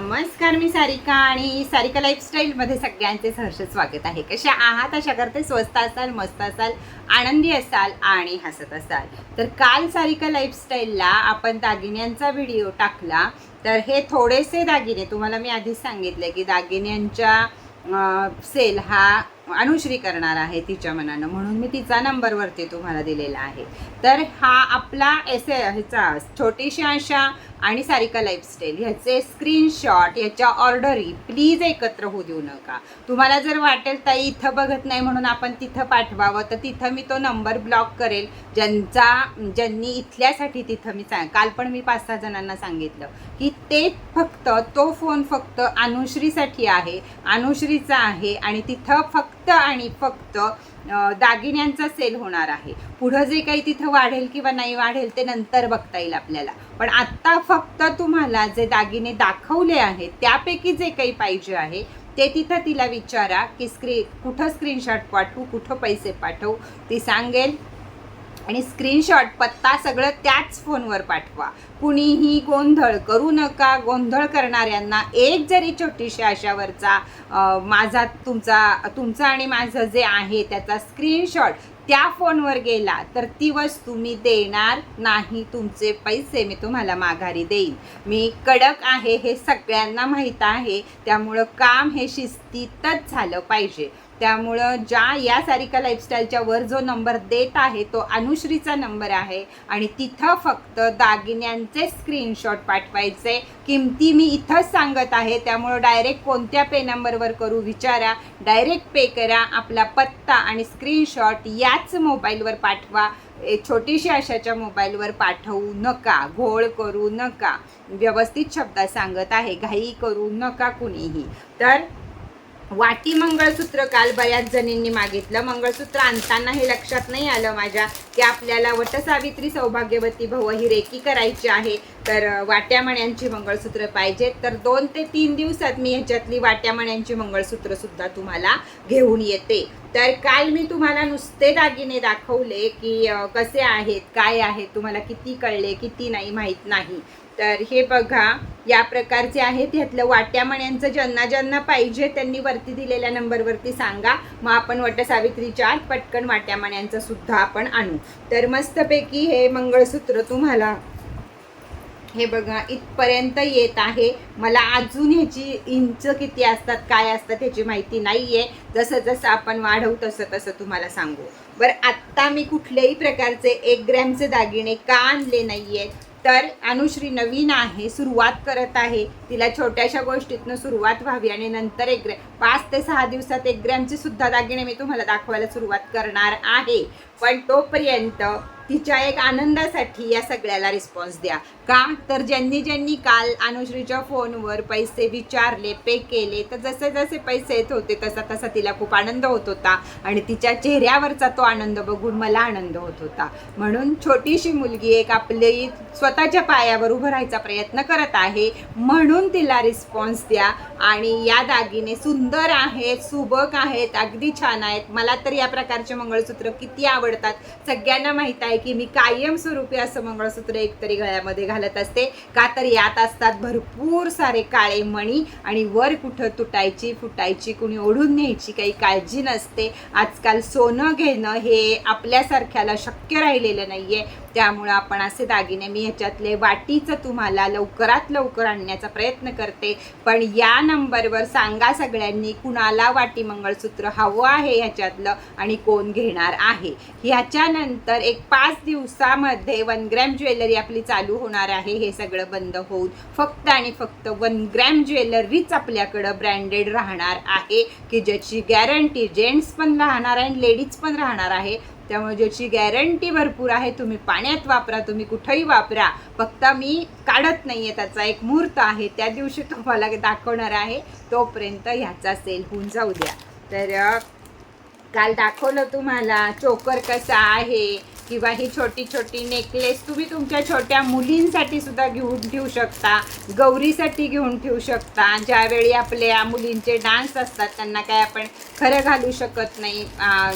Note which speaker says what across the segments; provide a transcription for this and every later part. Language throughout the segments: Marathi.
Speaker 1: नमस्कार मी सारिका आणि सारिका लाईफस्टाईलमध्ये सगळ्यांचे सहर्ष स्वागत आहे. कशा आहात? अशा करते स्वस्त असाल मस्त असाल आनंदी असाल आणि हसत असाल. तर काल सारिका लाईफस्टाईलला आपण दागिन्यांचा व्हिडिओ टाकला. तर हे थोडेसे दागिने तुम्हाला मी आधीच सांगितले की दागिन्यांच्या सेल हा अनुश्री करणार आहे तिच्या मनानं. म्हणून मी तिचा नंबरवरती तुम्हाला दिलेला आहे. तर हा आपला एस ह्याचा छोटीशी अशा आणि सारिका लाईफस्टाईल ह्याचे स्क्रीनशॉट याच्या ऑर्डरी प्लीज एकत्र होऊ देऊ नका. तुम्हाला जर वाटेल ताई इथं बघत नाही म्हणून आपण तिथं पाठवावं तर तिथं मी तो नंबर ब्लॉक करेल. ज्यांचा ज्यांनी इथल्यासाठी तिथं मी सांग काल पण मी पाच सहा जणांना सांगितलं की ते फक्त तो फोन फक्त अनुश्रीसाठी आहे. अनुश्रीचा आहे आणि तिथं फक्त फक्त आणि फक्त दागिन्यांचा सेल होणार आहे. पुढं जे काही तिथं वाढेल किंवा नाही वाढेल ते नंतर बघता येईल आपल्याला. पण आत्ता फक्त तुम्हाला जे दागिने दाखवले आहेत त्यापैकी जे काही पाहिजे आहे ते तिथं तिला विचारा की स्क्री कुठं स्क्रीनशॉट पाठवू कुठं पैसे पाठवू ती सांगेल. आणि स्क्रीनशॉट पत्ता सगळं त्याच फोनवर पाठवा. कुणीही गोंधळ करू नका. गोंधळ करणाऱ्यांना एक जरी छोटीशी अशावरचा माझा तुमचा तुमचं आणि माझं जे आहे त्याचा स्क्रीनशॉट त्या फोनवर गेला तर ती वस्तू मी देणार नाही. तुमचे पैसे मी तुम्हाला माघारी देईन. मी कडक आहे हे सगळ्यांना माहीत आहे. त्यामुळं काम हे शिस्तीतच झालं पाहिजे. त्यामुळं ज्या या सारिका लाईफस्टाईलच्या वर जो नंबर देत आहे तो अनुश्रीचा नंबर आहे. आणि तिथं फक्त दागिन्यांचे स्क्रीनशॉट पाठवायचे. किमती मी इथंच सांगत आहे त्यामुळं डायरेक्ट कोणत्या पे नंबरवर करू विचारा. डायरेक्ट पे करा आपला पत्ता आणि स्क्रीनशॉट याच मोबाईलवर पाठवा. ए, छोटीशी अशाच्या मोबाईलवर पाठवू नका घोळ करू नका. व्यवस्थित शब्दात सांगत आहे घाई करू नका कुणीही. तर वाटी मंगळसूत्र काल बऱ्याच जणींनी मागितलं. मंगळसूत्र आणताना हे लक्षात नाही आलं माझ्या की आपल्याला वटसावित्री सौभाग्यवती भव ही रेकी करायची आहे. तर वाट्यामण्यांची वाट्या मंगळसूत्र पाहिजेत तर दोन ते तीन दिवसात मी ह्याच्यातली वाट्या मंगळसूत्रसुद्धा तुम्हाला घेऊन येते. तर काल मी तुम्हाला नुसते दागिने दाखवले की कसे आहेत काय आहेत तुम्हाला किती कळले किती नाही माहीत नाही. तर हे बघा या प्रकारचे आहेत. ह्यातलं वाट्यामण्यांचं ज्यांना ज्यांना पाहिजे त्यांनी वरती दिलेल्या नंबरवरती सांगा. मग आपण वटसावित्रीच्या आत पटकन वाट्यामण्यांचं सुद्धा आपण आणू. तर मस्तपैकी हे मंगळसूत्र तुम्हाला हे बघा इथपर्यंत येत आहे. मला अजून ह्याची इंच किती असतात काय असतात ह्याची माहिती नाही आहे जसं जसं आपण वाढवू तसं तसं तुम्हाला सांगू. बरं आत्ता मी कुठल्याही प्रकारचे एक ग्रॅमचे दागिने का आणले नाही आहेत तर अनुश्री नवीन आहे सुरुवात करत आहे. तिला छोट्याशा गोष्टीतनं सुरुवात व्हावी आणि नंतर एक पाच ते सहा दिवसात एक ग्रॅमचे सुद्धा दागिने मी तुम्हाला दाखवायला सुरुवात करणार आहे. पण तोपर्यंत तिच्या एक आनंदासाठी या सगळ्याला रिस्पॉन्स द्या. का? तर ज्यांनी ज्यांनी काल अनुश्रीच्या फोनवर पैसे विचारले पे केले तर जसे जसे पैसे येत होते तसा तसा तिला खूप आनंद होत होता. आणि तिच्या चेहऱ्यावरचा तो आनंद बघून मला आनंद होत होता. म्हणून छोटीशी मुलगी एक आपली स्वतःच्या पायावर उभं राहायचा प्रयत्न करत आहे. म्हणून तिला रिस्पॉन्स द्या. आणि या दागिने सुंदर सुंदर आहेत सुबक आहेत अगदी छान आहेत. मला तर या प्रकारचे मंगळसूत्र किती आवडतात. सगळ्यांना माहीत आहे की मी कायमस्वरूपी असं मंगळसूत्र एकतरी गळ्यामध्ये घालत असते. का तर यात असतात भरपूर सारे काळे मणी आणि वर कुठं तुटायची फुटायची कुणी ओढून न्यायची काही काळजी नसते. आजकाल सोनं घेणं हे आपल्यासारख्याला शक्य राहिलेलं नाही आहे त्यामुळं आपण असे दागिने मी ह्याच्यातले वाटीचं तुम्हाला लवकरात लवकर आणण्याचा प्रयत्न करते. पण या नंबरवर सांगा सगळ्यांनी कुणाला वाटी मंगळसूत्र हवं आहे ह्याच्यातलं आणि कोण घेणार आहे? ह्याच्यानंतर एक पाच दिवसामध्ये वन ग्रॅम ज्वेलरी आपली चालू होणार आहे हे सगळं बंद होऊन फक्त आणि फक्त वन ग्रॅम ज्वेलरीच आपल्याकडं ब्रँडेड राहणार आहे की ज्याची गॅरंटी जेंट्स पण राहणार आहे आणि लेडीज पण राहणार आहे. त्यामुळे ज्याची गॅरंटी भरपूर आहे तुम्ही पाण्यात वापरा तुम्ही कुठंही वापरा. फक्त मी काढत नाही आहे त्याचा एक मुहूर्त आहे. त्या दिवशी तुम्हाला दाखवणार आहे तोपर्यंत ह्याचा सेल होऊन जाऊ द्या. तर काल दाखवलं तुम्हाला चोकर कसा आहे किंवा ही छोटी छोटी नेकलेस तुम्ही तुमच्या छोट्या मुलींसाठी सुद्धा घेऊन ठेवू शकता गौरीसाठी घेऊन ठेवू शकता. ज्यावेळी आपल्या मुलींचे डान्स असतात त्यांना काय आपण खरं घालू शकत नाही.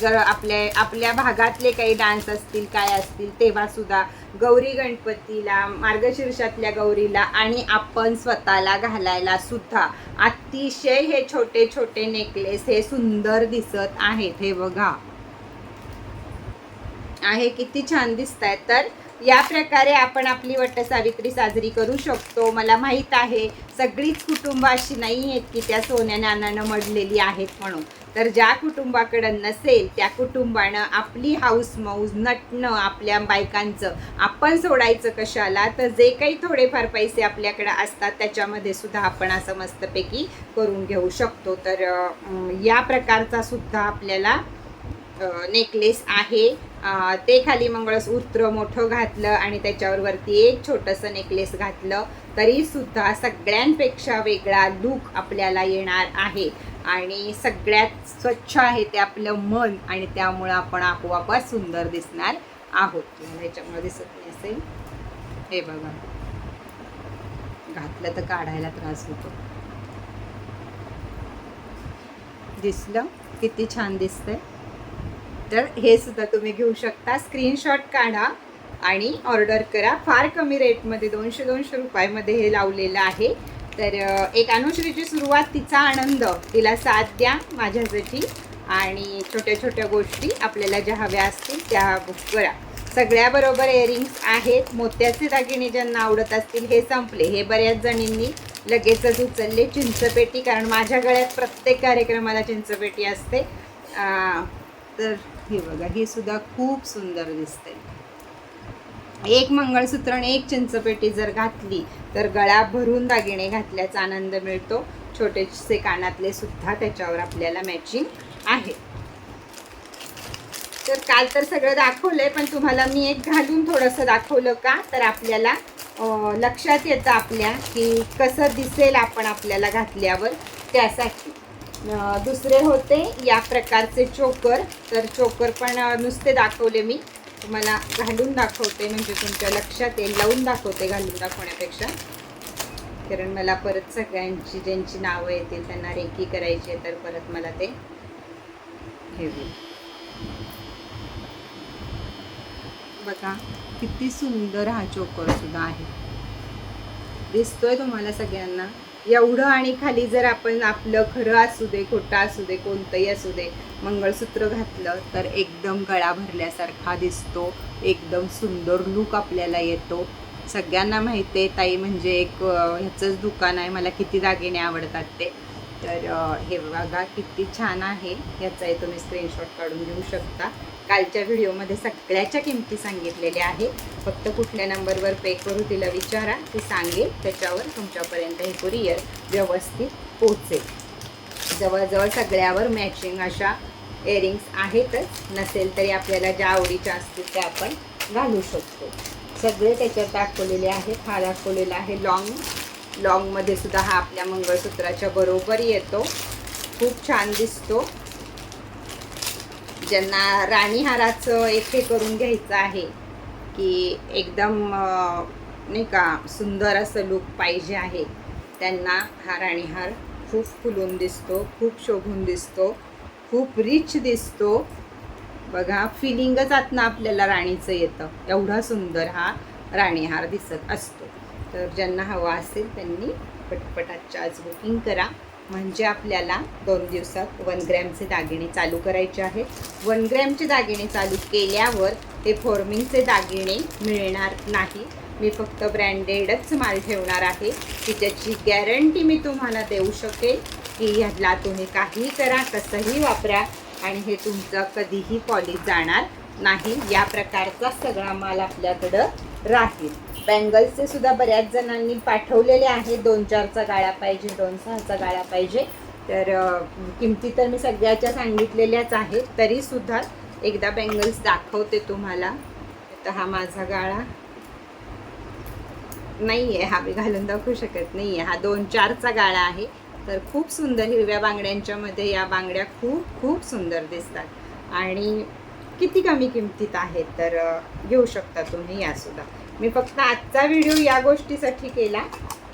Speaker 1: जर आपल्या आपल्या भागातले काही डान्स असतील काय असतील तेव्हा सुद्धा गौरी गणपतीला मार्गशीर्षातल्या गौरीला आणि आपण स्वतःला घालायला सुद्धा अतिशय हे छोटे छोटे नेकलेस हे सुंदर दिसत आहेत. हे बघा. आहे किती छान दिसत आहेत तर या प्रकारे आपण आपली वटसावित्री साजरी करू शकतो. मला माहीत आहे सगळीच कुटुंब अशी नाही आहेत की त्या सोन्या नाण्यानं मडलेली आहेत म्हणून. तर ज्या कुटुंबाकडं नसेल त्या कुटुंबानं आपली हाऊस मौज नटणं आपल्या बायकांचं आपण सोडायचं कशाला? तर जे काही थोडेफार पैसे आपल्याकडं असतात त्याच्यामध्ये सुद्धा आपण असं मस्तपैकी करून घेऊ शकतो. तर या प्रकारचा सुद्धा आपल्याला नेकलेस आहे. ते खाली मंगळसूत्र मोठं घातलं आणि त्याच्यावर वरती एक छोटंसं नेकलेस घातलं तरीसुद्धा सगळ्यांपेक्षा वेगळा लूक आपल्याला येणार आहे. आणि सगळ्यात स्वच्छ आहे ते आपलं मन आणि त्यामुळं आपण आपोआपच सुंदर दिसणार आहोत. तुम्हाला ह्याच्यामुळे दिसत नाही असेल? हे बघा. घातलं तर काढायला त्रास होतो. दिसलं? किती छान दिसतंय. तर हे सुद्धा तुम्ही घेऊ शकता. स्क्रीनशॉट काढा आणि ऑर्डर करा. फार कमी रेटमध्ये दोनशे दोनशे रुपयामध्ये हे लावलेलं आहे. तर एक अनुश्रीची सुरुवात तिचा आनंद. तिला साथ द्या माझ्यासाठी आणि छोट्या छोट्या गोष्टी आपल्याला ज्या हव्या असतील त्या बुक करा. सगळ्याबरोबर इयरिंग्स आहेत. मोत्याचे दागिने ज्यांना आवडत असतील हे संपले. हे बऱ्याच जणींनी लगेचच उचलले. चिंचपेटी कारण माझ्या गळ्यात प्रत्येक कार्यक्रमाला चिंचपेटी असते. तर हे बघा हे सुद्धा खूप सुंदर दिसते एक मंगळसूत्र आणि एक चिंचपेटी जर घातली तर गळा भरून दागिने घातल्याचा आनंद मिळतो. छोटेसे कानातले सुद्धा त्याच्यावर आपल्याला मॅचिंग आहे. तर काल तर सगळं दाखवलंय पण तुम्हाला मी एक घालून थोडंसं दाखवलं का? तर आपल्याला लक्षात येतं आपल्या की कसं दिसेल आपण आपल्याला घातल्यावर त्यासाठी. दुसरे होते या प्रकारचे चोकर. तर चोकर पण नुसते दाखवले मी. तुम्हाला घालून दाखवते म्हणजे तुमच्या लक्षात येईल. लावून दाखवते घालून दाखवण्यापेक्षा. कारण मला परत सगळ्यांची ज्यांची नावं येतील त्यांना रेकी करायची आहे तर परत मला ते हे बघा किती सुंदर हा चोकर सुद्धा आहे. दिसतोय तुम्हाला सगळ्यांना? एवढं आणि खाली जर आपण आपलं खरं असू दे खोटं असू दे कोणतंही असू दे मंगळसूत्र घातलं तर एकदम गळा भरल्यासारखा दिसतो एकदम सुंदर लूक आपल्याला येतो. सगळ्यांना माहिती आहे ताई म्हणजे एक ह्याचंच दुकान आहे मला किती दागिने आवडतात ते. तर हे बघा किती छान आहे. याचाही तुम्ही स्क्रीनशॉट काढून घेऊ शकता. कालच्या व्हिडिओमध्ये सगळ्याच्या किमती सांगितलेल्या आहेत फक्त कुठल्या नंबरवर पे करू तिला विचारा. ती सांगेल त्याच्यावर तुमच्यापर्यंत हे कुरिअर व्यवस्थित पोचेल जवळजवळ सगळ्यावर मॅचिंग अशा इयरिंग्स आहेतच. नसेल तरी आपल्याला ज्या आवडीच्या असतील त्या आपण घालू शकतो. सगळे त्याच्यात दाखवलेले आहेत. हा दाखवलेला आहे लाँग लॉंगमध्ये सुद्धा हा आपल्या मंगळसूत्राच्या बरोबर येतो. खूप छान दिसतो. ज्यांना राणीहाराचं एक हे करून घ्यायचं आहे की एकदम नाही का सुंदर असं लुक पाहिजे आहे त्यांना हा राणीहार खूप फुलून दिसतो खूप शोभून दिसतो खूप रिच दिसतो. बघा फिलिंगच आतनं आपल्याला राणीचं येतं. एवढा सुंदर हा राणीहार दिसत असतो. तर ज्यांना हवा असेल त्यांनी पटपट आजच्या आज बुकिंग करा. म्हणजे आपल्याला दोन दिवसात वन ग्रॅमचे दागिने चालू करायचे आहेत. वन ग्रॅमचे दागिने चालू केल्यावर हे फॉर्मिंगचे दागिने मिळणार नाही. मी फक्त ब्रँडेडच माल ठेवणार आहे की त्याची गॅरंटी मी तुम्हाला देऊ शकेल की ह्याला तुम्ही काहीही करा कसंही वापरा आणि हे तुमचं कधीही पॉलिश जाणार नाही. या प्रकारचा सगळा माल आपल्याकडं राहील. बँगल्सचे सुद्धा बऱ्याच जणांनी पाठवलेले आहेत. दोन चारचा गाळा पाहिजे दोन सहाचा गाळा पाहिजे. तर किमती तर मी सगळ्याच्या सांगितलेल्याच आहेत. तरीसुद्धा एकदा बँगल्स दाखवते तुम्हाला. तर हा माझा गाळा नाही आहे हा मी घालून दाखवू शकत नाही आहे हा दोन चारचा गाळा आहे. तर खूप सुंदर हिरव्या बांगड्यांच्यामध्ये या बांगड्या खूप खूप सुंदर दिसतात. आणि किती कमी किमतीत आहेत? तर घेऊ शकता तुम्ही यासुद्धा मी फक्त आजचा व्हिडिओ या गोष्टीसाठी केला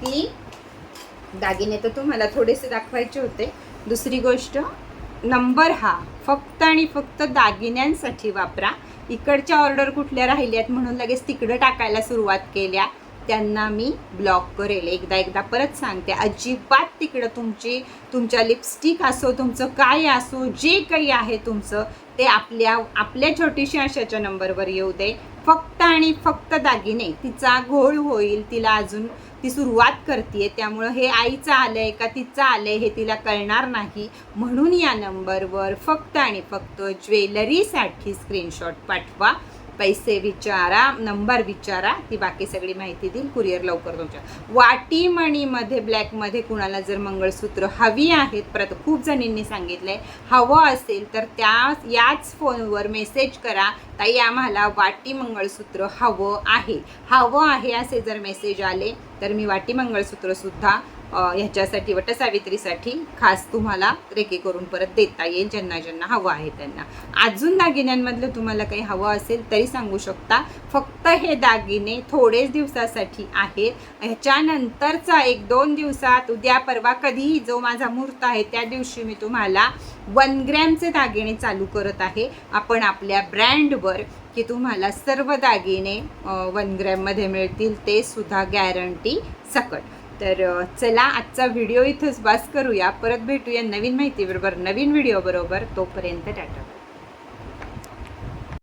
Speaker 1: की दागिने तर तुम्हाला थोडेसे दाखवायचे होते. दुसरी गोष्ट नंबर हा फक्त आणि फक्त दागिन्यांसाठी वापरा. इकडच्या ऑर्डर कुठल्या राहिल्यात म्हणून लगेच तिकडं टाकायला सुरुवात केल्या. त्यांना मी ब्लॉक करेल. एकदा एकदा परत सांगते. अजिबात तिकडं तुमची तुमच्या लिपस्टिक असो तुमचं काय असो जे काही आहे तुमचं ते आपल्या आपल्या छोटीशी आशाच्या नंबरवर येऊ दे. फक्त आणि फक्त दागिने तिचा घोळ होईल तिला अजून ती सुरुवात करते त्यामुळं हे आईचं आलंय का तिचं आलंय हे तिला कळणार नाही. म्हणून या नंबरवर फक्त आणि फक्त ज्वेलरीसाठी स्क्रीनशॉट पाठवा. पैसे विचारा नंबर विचारा ती बाकी सगळी माहिती देईल कुरिअर लवकर तुमच्या. वाटी मणीमध्ये ब्लॅकमध्ये कुणाला जर मंगळसूत्र हवी आहेत परत खूप जणींनी सांगितलंय हवं असेल तर त्या याच फोनवर मेसेज करा ताई आम्हाला वाटी मंगळसूत्र हवं आहे. हवं आहे असे जर मेसेज आले तर मी वाटी मंगळसूत्रसुद्धा ह्याच्यासाठी वटसावित्रीसाठी खास तुम्हाला रेके करून परत देता येईल ज्यांना ज्यांना हवं आहे त्यांना. अजून दागिन्यांमधलं तुम्हाला काही हवं असेल तरी सांगू शकता. फक्त हे दागिने थोडेच दिवसासाठी आहेत. ह्याच्यानंतरचा एक दोन दिवसात उद्या परवा कधीही जो माझा मुहूर्त आहे त्या दिवशी मी तुम्हाला वन ग्रॅमचे दागिने चालू करत आहे. आपण आपल्या ब्रँडवर की तुम्हाला सर्व दागिने वन ग्रॅममध्ये मिळतील ते सुद्धा गॅरंटी सकट. तर चला आजचा व्हिडिओ इथंच बास करूया. परत भेटूया नवीन माहितीबरोबर नवीन व्हिडिओबरोबर तोपर्यंत टाटा.